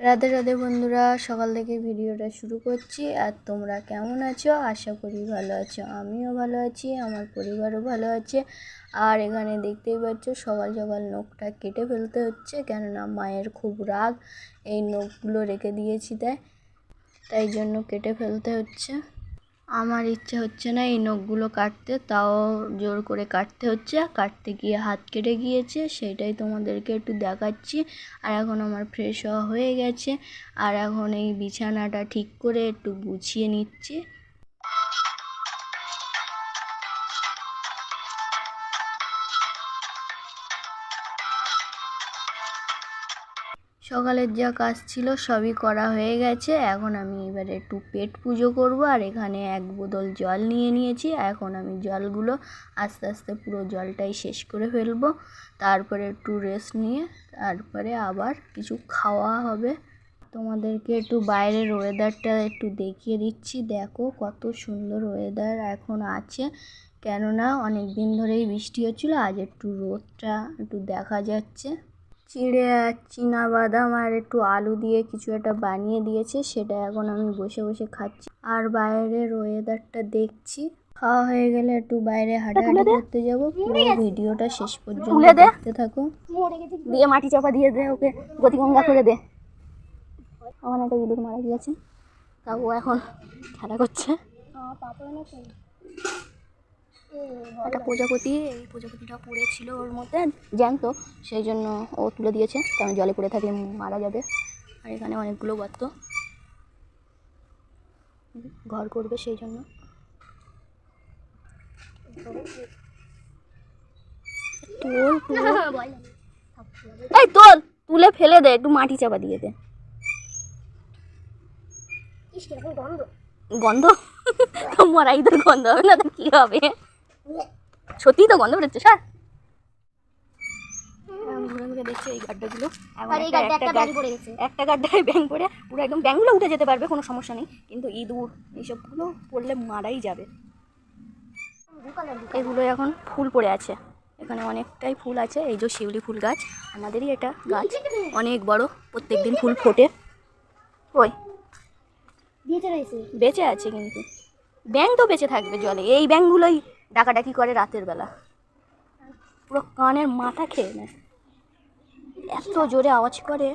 রাধে রাধে বন্ধুরা, সকাল থেকে ভিডিওটা শুরু করছি। আর তোমরা কেমন আছো? আশা করি ভালো আছো। আমিও ভালো আছি, আমার পরিবারও ভালো আছে। আর এখানে দেখতেই পাচ্ছ, সকাল সকাল নখটা কেটে ফেলতে হচ্ছে, কেননা মায়ের খুব রাগ। এই নখগুলো রেখে দিয়েছি তাই। তাই জন্য কেটে ফেলতে হচ্ছে। আমার ইচ্ছে হচ্ছে না এই নখগুলো কাটতে, তাও জোর করে কাটতে হচ্ছে। কাটতে গিয়ে হাত কেটে গিয়েছে, সেটাই তোমাদেরকে একটু দেখাচ্ছি। আর এখন আমার ফ্রেশ হওয়া হয়ে গেছে। আর এখন এই বিছানাটা ঠিক করে একটু গুছিয়ে নিচ্ছি। সকালের যা কাজ ছিল সবই করা হয়ে গেছে। এখন আমি এবারে একটু পেট পুজো করব আর এখানে এক বোতল জল নিয়ে নিয়েছি। এখন আমি জলগুলো আস্তে আস্তে পুরো জলটাই শেষ করে ফেলব। তারপরে একটু রেস্ট নিয়ে তারপরে আবার কিছু খাওয়া হবে। তোমাদেরকে একটু বাইরের ওয়েদারটা একটু দেখিয়ে দিচ্ছি। দেখো কত সুন্দর ওয়েদার এখন আছে। কেননা অনেক দিন ধরেই বৃষ্টি হচ্ছিল, আজ একটু রোদটা একটু দেখা যাচ্ছে। চিড়ে আর চীনা বাদাম আর একটু আলু দিয়ে কিছু একটা বানিয়ে দিয়েছে সেটা এখন আমি বসে বসে খাচ্ছি। আর বাইরের ওয়েদারটা দেখছি। খাওয়া হয়ে গেলে একটু বাইরে হাঁটাহাঁটি করতে যাব। পুরো ভিডিওটা শেষ পর্যন্ত দেখতে থাকো। দিয়ে মাটি চাপা দিয়ে দে ওকে। গতিগঙ্গা করে দে। আমার একটা ইঁদুর মারা গিয়েছে। ও এখন খেলা করছে। একটা প্রজাপতি এই প্রজাপতিটা পড়েছিল ওর মধ্যে জ্যান্ত সেই জন্য ও তুলে দিয়েছে কারণ জলে পড়ে থাকলে মারা যাবে। আর এখানে অনেকগুলো গর্ত। ঘর করবে সেই জন্য। তোল এই ফেলে দে একটু মাটি চাপা দিয়ে দে। গন্ধ। মরাই ইঁদুর গন্ধ হবে না তো কি হবে? সত্যি তো গন্ধ বেরোচ্ছে স্যার। ঘুরে ঘুরে দেখছি এই গাড্ডাগুলো। একটা- পড়ে গাড্ডায় ব্যাং পড়ে পুরো একদম ব্যাংগুলো উঠে যেতে পারবে কোনো সমস্যা নেই। কিন্তু ইঁদুর এইসবগুলো পড়লে মারাই যাবে। এগুলো এখন ফুল পড়ে আছে। এখানে অনেকটাই ফুল আছে এই যে শিউলি ফুল গাছ আমাদেরই এটা গাছ। অনেক বড় প্রত্যেক দিন ফুল ফোটে। ওই বেঁচে আছে কিন্তু। ব্যাং তো বেঁচে থাকবে জলে এই ব্যাংগুলোই ডাকাডাকি করে রাতের বেলা। পুরো কানের মাথা খেয়ে নেয়। এত জোরে আওয়াজ করে।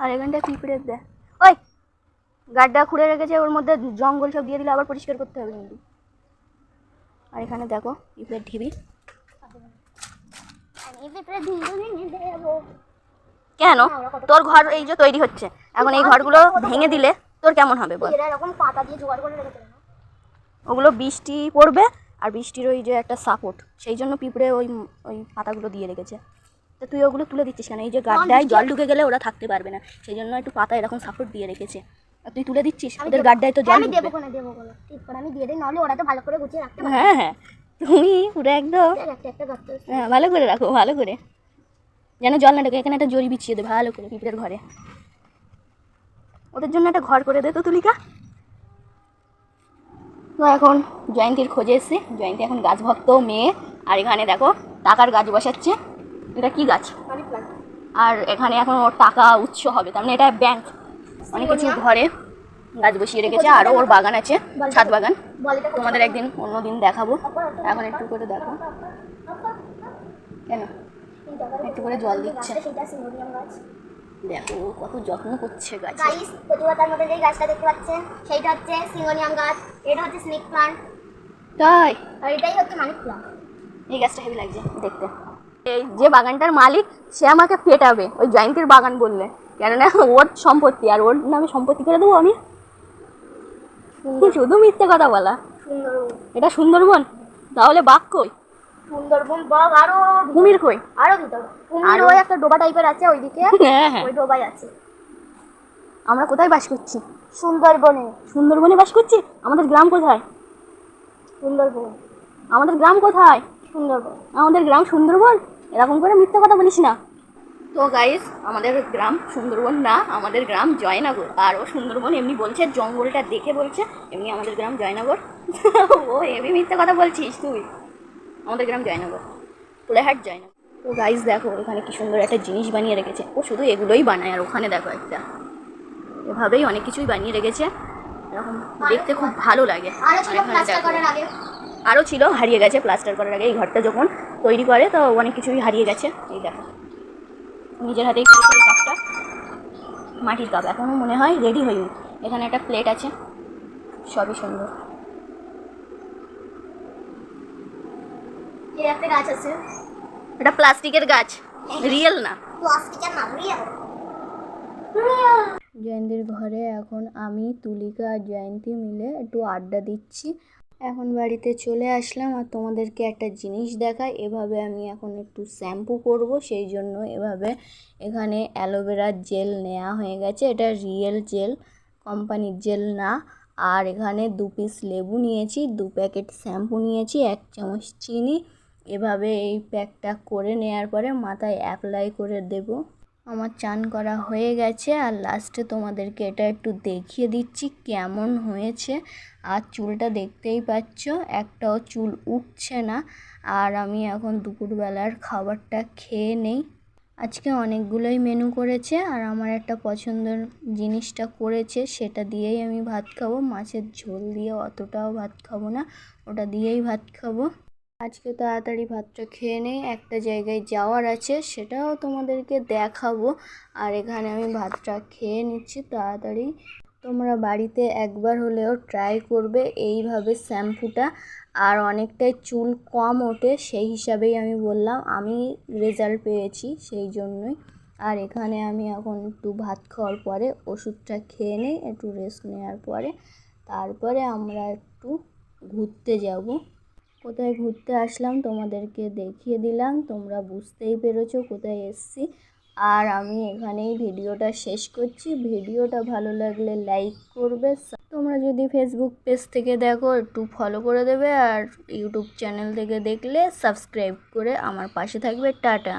আর এখানটা পিঁপড়ের দেয়? ওই গাড্ডা খুঁড়ে রেখেছে ওর মধ্যে জঙ্গল সব দিয়ে দিলে আবার পরিষ্কার করতে হবে কিন্তু। আর এখানে দেখো পিঁপড়ের ঢিবি। কেন? তোর ঘর এই যে তৈরি হচ্ছে। এখন এই ঘরগুলো ভেঙে দিলে তোর কেমন হবে বল? এরকম পাতা দিয়ে জোগাড় করে রেখেছে। ওগুলো বৃষ্টি পড়বে আর বৃষ্টির ওই যে একটা সাপোর্ট সেই জন্য পিঁপড়ে ওই ওই পাতাগুলো দিয়ে রেখেছে। তো তুই ওগুলো তুলে দিচ্ছিস কেন? এই যে গাড্ডায় জল ঢুকে গেলে ওরা থাকতে পারবে না। সেই জন্য একটু পাতা এরকম সাপোর্ট দিয়ে রেখেছে। আর তুই তুলে দিচ্ছিস? ওদের গাড্ডায় তো জল আমি দেবো কোনে দেবো কোনে। ঠিক করে আমি দিয়ে দিই নাহলে ওরা তো ভালো করে গুছিয়ে রাখতে হ্যাঁ হ্যাঁ। তুমি পুরো একদম হ্যাঁ ভালো করে রাখো ভালো করে। যেন জল না ঢোকে এখানে একটা জরি বিছিয়ে দে ভালো করে পিঁপড়ের ঘরে। ওদের জন্য একটা ঘর করে দে তো তুলিকা। তো এখন জয়ন্তীর খোঁজে এসছে। জয়ন্তী এখন গাছ ভক্ত মেয়ে। আর এখানে দেখো, টাকার গাছ বসাচ্ছে। এটা কি গাছ? আর এখানে এখন ওর টাকা উৎস হবে। তার মানে এটা ব্যাংক অনেক কিছু ঘরে গাছ বসিয়ে রেখেছে। আরও ওর বাগান আছে, ছাদ বাগান। তোমাদের একদিন অন্য দিন দেখাবো। এখন একটু করে দেখো। কেন? একটু করে জল দিচ্ছে। দেখো কত যত্ন করছে গাছ। গাইস প্রতিভা তার মধ্যে যেই গাছটা দেখতে পাচ্ছেন সেইটা হচ্ছে সিঙ্গোনিয়াম গাছ এটা হচ্ছে স্নেক প্লান্ট তাই? আর এটাই হচ্ছে মানি প্লান্ট এই গাছটা হেভি লাগছে দেখতে। এই যে বাগানটার মালিক সে আমাকে পেটাবে ওই জয়ন্তীর বাগান বললে। কেননা ওর সম্পত্তি আর ওর নামে সম্পত্তি করে দেবো আমি? শুধু মিথ্যে কথা বলা। সুন্দর। এটা সুন্দরবন? তাহলে বাঘ কই? সুন্দরবন বগ আরও কুমির কই? আরও ভিতরে কুমির আরো- ওই একটা ডোবা টাইপের আছে ওইদিকে। হ্যাঁ হ্যাঁ। ওই ডোবাই আছে। আমরা কোথায় বাস করছি? সুন্দরবনে। সুন্দরবনে বাস করছি? আমাদের গ্রাম কোথায়? সুন্দরবন। আমাদের গ্রাম কোথায়? সুন্দরবন। আমাদের গ্রাম সুন্দরবন? এরকম করে মিথ্যে কথা বলিস না। তো গাইস আমাদের গ্রাম সুন্দরবন না আমাদের গ্রাম জয়নগর। আর ও সুন্দরবন এমনি বলছে জঙ্গলটা দেখে বলছে এমনি আমাদের গ্রাম জয়নগর। ও এমনি মিথ্যে কথা বলছিস তুই। আমাদের গ্রাম জয়নগর ফুলেহাট জয়নগর। তো গাইস দেখো এখানে কি সুন্দর একটা জিনিস বানিয়ে রেখেছে। ও শুধু এগুলোই বানায় আর ওখানে দেখো একটা। এভাবেই অনেক কিছুই বানিয়ে রেখেছে। এরকম দেখতে খুব ভালো লাগে। আরও ছিল হারিয়ে গেছে প্লাস্টার করার আগে এই ঘরটা যখন তৈরি করে তো অনেক কিছুই হারিয়ে গেছে। এই দেখো। নিজের হাতেই করেছে এই কাপটা। মাটির কাপ এখনও মনে হয় রেডি হয়নি। এখানে একটা প্লেট আছে। সবই সুন্দর। এই একটা গাছ আছে। এটা প্লাস্টিকের গাছ। রিয়েল না? প্লাস্টিকের না রিয়েল জয়ন্তীর ঘরে এখন আমি তুলিকা আর জয়ন্তী মিলে একটু আড্ডা দিচ্ছি। এখন বাড়িতে চলে আসলাম আর তোমাদেরকে একটা জিনিস দেখাই। এভাবে আমি এখন একটু শ্যাম্পু করব সেই জন্য এভাবে এখানে অ্যালোভেরার জেল নেওয়া হয়ে গেছে। এটা রিয়েল জেল কোম্পানির জেল না। আর এখানে দু পিস লেবু নিয়েছি দু প্যাকেট শ্যাম্পু নিয়েছি এক চামচ চিনি। এভাবে এই প্যাকটা করে নেওয়ার পরে মাথায় অ্যাপ্লাই করে দেবো। আমার চান করা হয়ে গেছে আর লাস্টে তোমাদেরকে এটা একটু দেখিয়ে দিচ্ছি কেমন হয়েছে। আর চুলটা দেখতেই পাচ্ছ, একটাও চুল উঠছে না। আর আমি এখন দুপুরবেলার খাবারটা খেয়ে নেই। আজকে অনেকগুলোই মেনু করেছে আর আমার একটা পছন্দের জিনিসটা করেছে, সেটা দিয়েই আমি ভাত খাব। মাছের ঝোল দিয়ে অতটাও ভাত খাব না, ওটা দিয়েই ভাত খাব। আজকে তাড়াতাড়ি ভাতটা খেয়ে নেই, একটা জায়গায় যাওয়ার আছে, সেটাও তোমাদেরকে দেখাবো। আর এখানে আমি ভাতটা খেয়ে নিচ্ছি, তাড়াতাড়ি। তোমরা বাড়িতে একবার হলেও ট্রাই করবে এইভাবে শ্যাম্পুটা। আর অনেকটাই চুল কম ওঠে, সেই হিসাবেই আমি বললাম, আমি রেজাল্ট পেয়েছি সেই জন্যই। আর এখানে আমি এখন একটু ভাত খাওয়ার পরে ওষুধটা খেয়ে নিই, একটু রেস্ট নেওয়ার পরে। তারপরে আমরা একটু ঘুরতে যাব। কোথায় ঘুরতে আসলাম তোমাদেরকে দেখিয়ে দিলাম। তোমরা বুঝতেই পেরেছ কোথায় এসছি। আর আমি এখানেই ভিডিওটা শেষ করছি। ভিডিওটা ভালো লাগলে লাইক করবে তোমরা যদি ফেসবুক পেজ থেকে দেখো, একটু ফলো করে দেবে। আর ইউটিউব চ্যানেল থেকে দেখলে সাবস্ক্রাইব করে আমার পাশে থাকবে। টাটা।